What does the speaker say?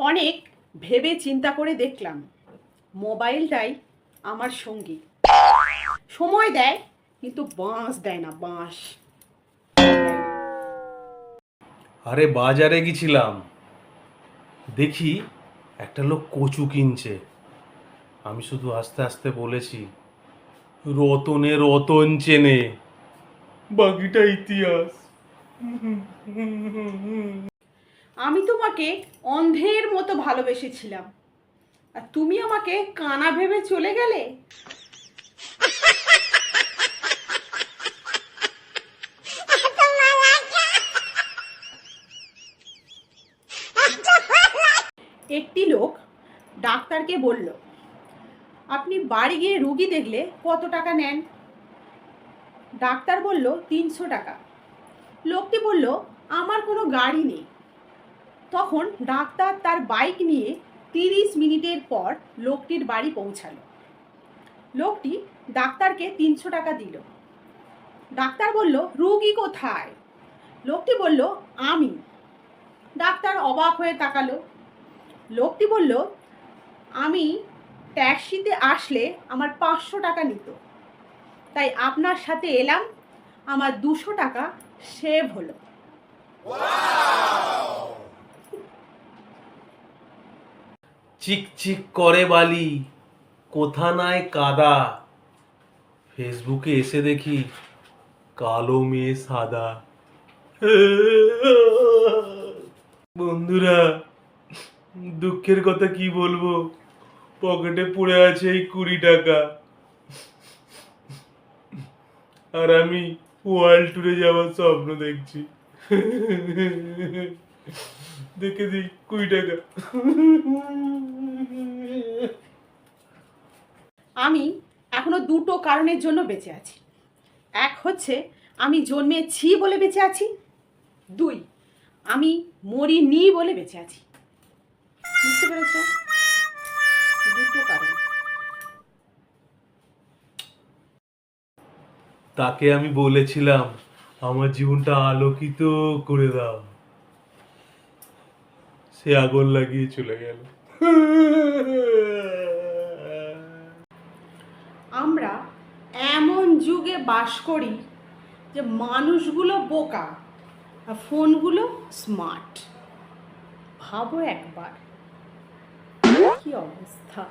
অনেক ভেবে চিন্তা করে দেখলাম। মোবাইলটাই আমার সঙ্গী। সময় দেয়, কিন্তু বাঁশ দেয় না, বাঁশ। আরে বাজারে গেছিলাম। দেখি একটা লোক কচু কিনছে। আমি শুধু আস্তে আস্তে বলেছি, রতনে রতন চেনে। বাকিটা ইতিহাস। আমি তোমাকে অন্ধের মতো ভালোবেসেছিলাম। আর তুমি আমাকে কানা ভেবে চলে গেলে? একটি লোক ডাক্তারকে বলল, আপনি বাড়ি গিয়ে রুগী দেখলে কত টাকা নেন? ডাক্তার বলল, তিনশো টাকা। লোকটি বলল, আমার কোনো গাড়ি নেই। তখন ডাক্তার তার বাইক নিয়ে তিরিশ মিনিটের পর লোকটির বাড়ি পৌঁছালো। লোকটি ডাক্তারকে তিনশো টাকা দিল। ডাক্তার বলল, রুগী কোথায়? লোকটি বলল, আমি। ডাক্তার অবাক হয়ে তাকালো। লোকটি বলল, আমি ট্যাক্সিতে আসলে আমার পাঁচশো টাকা নিত। তাই আপনার সাথে এলাম, আমার দুশো টাকা সেভ হলো। চিক চিক করে বালি। কোথা নাই কাদা। ফেসবুকে এসে দেখি কালো মেয়ে সাদা। বন্ধুরা, দুঃখের কথা কি বলব? পকেটে পড়ে আছে এই কুড়ি টাকা। আর আমি ওয়ার্ল্ড ট্যুরে যাওয়ার স্বপ্ন দেখছি। দেখে দিই কুড়ি টাকা। আমি এখনও দুটো কারণের জন্য বেঁচে আছি। এক হচ্ছে আমি জন্মেছি বলে বেঁচে আছি। দুই আমি মরিনি বলে বেঁচে আছি। বুঝতে পেরেছ? দুটো কারণ। তাকে আমি বলেছিলাম আমার জীবনটা আলোকিত করে দাও। সে আগুন লাগিয়ে চলে গেল। আমরা এমন যুগে বাস করি যে মানুষগুলো বোকা আর ফোনগুলো স্মার্ট। ভাবো একবার, কি অবস্থা?